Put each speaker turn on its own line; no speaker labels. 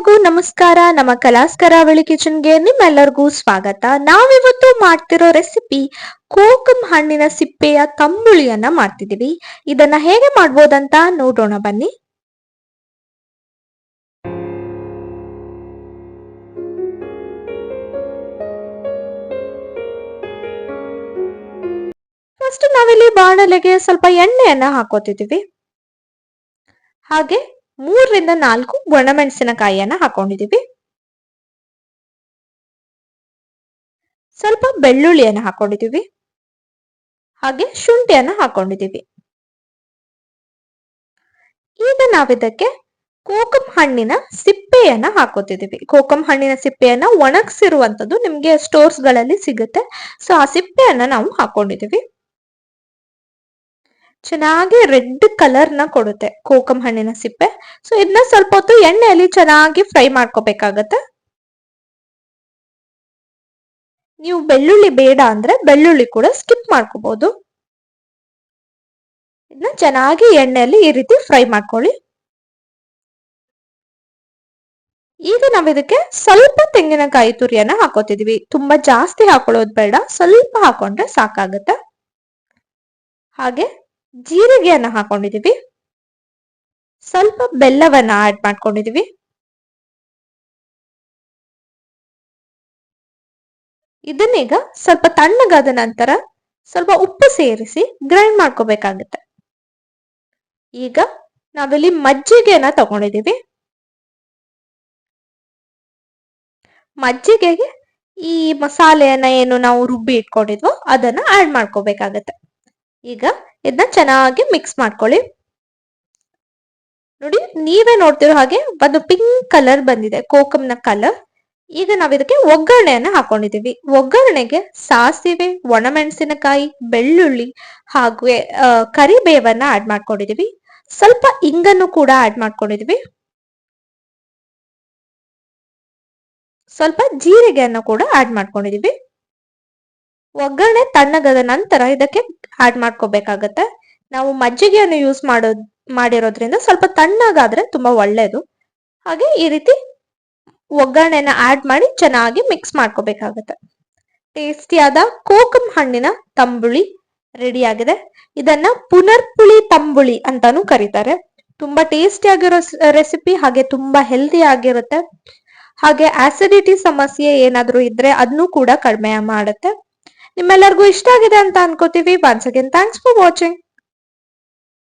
ನಿಮ್ಮೆಲ್ಲರಿಗೂ ನಮಸ್ಕಾರ. ನಮ್ಮ ಕಲಾಸ್ ಕರಾವಳಿ ಕಿಚನ್ಗೆ ನಿಮ್ಮೆಲ್ಲರಿಗೂ ಸ್ವಾಗತ. ನಾವಿವತ್ತು ಮಾಡ್ತಿರೋ ರೆಸಿಪಿ ಕೋಕಮ್ ಹಣ್ಣಿನ ಸಿಪ್ಪೆಯ ತಂಬುಳಿಯನ್ನ ಮಾಡ್ತಿದೀವಿ ಇದನ್ನ ಹೇಗೆ ಮಾಡ್ಬೋದಂತ ನೋಡೋಣ ಬನ್ನಿ. ಫಸ್ಟ್ ನಾವಿಲ್ಲಿ ಬಾಣಲೆಗೆ ಸ್ವಲ್ಪ ಎಣ್ಣೆಯನ್ನ ಹಾಕೋತಿದೀವಿ ಹಾಗೆ ಮೂರರಿಂದ ನಾಲ್ಕು ಒಣಮೆಣಸಿನಕಾಯಿಯನ್ನ ಹಾಕೊಂಡಿದೀವಿ. ಸ್ವಲ್ಪ ಬೆಳ್ಳುಳ್ಳಿಯನ್ನ ಹಾಕೊಂಡಿದೀವಿ. ಹಾಗೆ ಶುಂಠಿಯನ್ನ ಹಾಕೊಂಡಿದೀವಿ. ಈಗ ನಾವಿದಕ್ಕೆ ಕೋಕಂ ಹಣ್ಣಿನ ಸಿಪ್ಪೆಯನ್ನ ಹಾಕೋತಿದೀವಿ. ಕೋಕಂ ಹಣ್ಣಿನ ಸಿಪ್ಪೆಯನ್ನ ಒಣಗಿಸಿರುವಂತದ್ದು ನಿಮ್ಗೆ ಸ್ಟೋರ್ಸ್ಗಳಲ್ಲಿ ಸಿಗುತ್ತೆ. ಸೊ ಆ ಸಿಪ್ಪೆಯನ್ನ ನಾವು ಹಾಕೊಂಡಿದೀವಿ. ಚೆನ್ನಾಗಿ ರೆಡ್ ಕಲರ್ನ ಕೊಡುತ್ತೆ ಕೋಕಂ ಹಣ್ಣಿನ ಸಿಪ್ಪೆ. ಸೊ ಇದನ್ನ ಸ್ವಲ್ಪ ಹೊತ್ತು ಎಣ್ಣೆಯಲ್ಲಿ ಚೆನ್ನಾಗಿ ಫ್ರೈ ಮಾಡ್ಕೋಬೇಕಾಗತ್ತೆ. ನೀವು ಬೆಳ್ಳುಳ್ಳಿ ಬೇಡ ಅಂದ್ರೆ ಬೆಳ್ಳುಳ್ಳಿ ಕೂಡ ಸ್ಕಿಪ್ ಮಾಡ್ಕೋಬಹುದು ಇದನ್ನ ಚೆನ್ನಾಗಿ ಎಣ್ಣೆಯಲ್ಲಿ ಈ ರೀತಿ ಫ್ರೈ ಮಾಡ್ಕೊಳ್ಳಿ. ಈಗ ನಾವ್ ಇದಕ್ಕೆ ಸ್ವಲ್ಪ ತೆಂಗಿನಕಾಯಿ ತುರಿಯನ್ನ ಹಾಕೋತಿದೀವಿ. ತುಂಬಾ ಜಾಸ್ತಿ ಹಾಕೊಳ್ಳೋದು ಬೇಡ, ಸ್ವಲ್ಪ ಹಾಕೊಂಡ್ರೆ ಸಾಕಾಗತ್ತೆ. ಹಾಗೆ ಜೀರಿಗೆಯನ್ನ ಹಾಕೊಂಡಿದೀವಿ. ಸ್ವಲ್ಪ ಬೆಲ್ಲವನ್ನ ಆಡ್ ಮಾಡ್ಕೊಂಡಿದೀವಿ. ಇದನ್ನೀಗ ಸ್ವಲ್ಪ ತಣ್ಣಗಾದ ನಂತರ ಸ್ವಲ್ಪ ಉಪ್ಪು ಸೇರಿಸಿ ಗ್ರೈಂಡ್ ಮಾಡ್ಕೋಬೇಕಾಗುತ್ತೆ. ಈಗ ನಾವಿಲ್ಲಿ ಮಜ್ಜಿಗೆನ ತಗೊಂಡಿದೀವಿ. ಮಜ್ಜಿಗೆಗೆ ಈ ಮಸಾಲೆಯನ್ನ ಏನು ನಾವು ರುಬ್ಬಿ ಇಟ್ಕೊಂಡಿದ್ವೋ ಅದನ್ನ ಆಡ್ ಮಾಡ್ಕೋಬೇಕಾಗತ್ತೆ. ಈಗ ಇದನ್ನ ಚೆನ್ನಾಗಿ ಮಿಕ್ಸ್ ಮಾಡ್ಕೊಳ್ಳಿ. ನೋಡಿ, ನೀವೇ ನೋಡ್ತಿರೋ ಹಾಗೆ ಒಂದು ಪಿಂಕ್ ಕಲರ್ ಬಂದಿದೆ ಕೋಕಮ್ನ ಕಲರ್ ಈಗ ನಾವ್ ಇದಕ್ಕೆ ಒಗ್ಗರಣೆಯನ್ನ ಹಾಕೊಂಡಿದೀವಿ ಒಗ್ಗರಣೆಗೆ ಸಾಸಿವೆ, ಒಣಮೆಣಸಿನಕಾಯಿ, ಬೆಳ್ಳುಳ್ಳಿ ಹಾಗೂ ಕರಿಬೇವನ್ನ ಆಡ್ ಮಾಡ್ಕೊಂಡಿದೀವಿ ಸ್ವಲ್ಪ ಇಂಗನ್ನು ಕೂಡ ಆಡ್ ಮಾಡ್ಕೊಂಡಿದೀವಿ ಸ್ವಲ್ಪ ಜೀರಿಗೆಯನ್ನು ಕೂಡ ಆಡ್ ಮಾಡ್ಕೊಂಡಿದೀವಿ ಒಗ್ಗರಣೆ ತಣ್ಣಗಾದ ನಂತರ ಇದಕ್ಕೆ ಆಡ್ ಮಾಡ್ಕೋಬೇಕಾಗತ್ತೆ. ನಾವು ಮಜ್ಜಿಗೆಯನ್ನು ಯೂಸ್ ಮಾಡೋ ಮಾಡಿರೋದ್ರಿಂದ ಸ್ವಲ್ಪ ತಣ್ಣಗಾದ್ರೆ ತುಂಬಾ ಒಳ್ಳೇದು. ಹಾಗೆ ಈ ರೀತಿ ಒಗ್ಗರಣೆನ ಆಡ್ ಮಾಡಿ ಚೆನ್ನಾಗಿ ಮಿಕ್ಸ್ ಮಾಡ್ಕೋಬೇಕಾಗತ್ತೆ. ಟೇಸ್ಟಿಯಾದ ಕೋಕಂ ಹಣ್ಣಿನ ತಂಬುಳಿ ರೆಡಿ ಆಗಿದೆ ಇದನ್ನ ಪುನರ್ಪುಳಿ ತಂಬುಳಿ ಅಂತಾನು ಕರೀತಾರೆ. ತುಂಬಾ ಟೇಸ್ಟಿ ಆಗಿರೋ ರೆಸಿಪಿ ಹಾಗೆ ತುಂಬಾ ಹೆಲ್ದಿ ಆಗಿರುತ್ತೆ. ಹಾಗೆ ಆಸಿಡಿಟಿ ಸಮಸ್ಯೆ ಏನಾದ್ರೂ ಇದ್ರೆ ಅದನ್ನು ಕೂಡ ಕಡಿಮೆ ಮಾಡುತ್ತೆ. ನಿಮ್ಮೆಲ್ಲರಿಗೂ ಇಷ್ಟ ಆಗಿದೆ ಅಂತ ಅನ್ಕೋತೀವಿ. Once again thanks for watching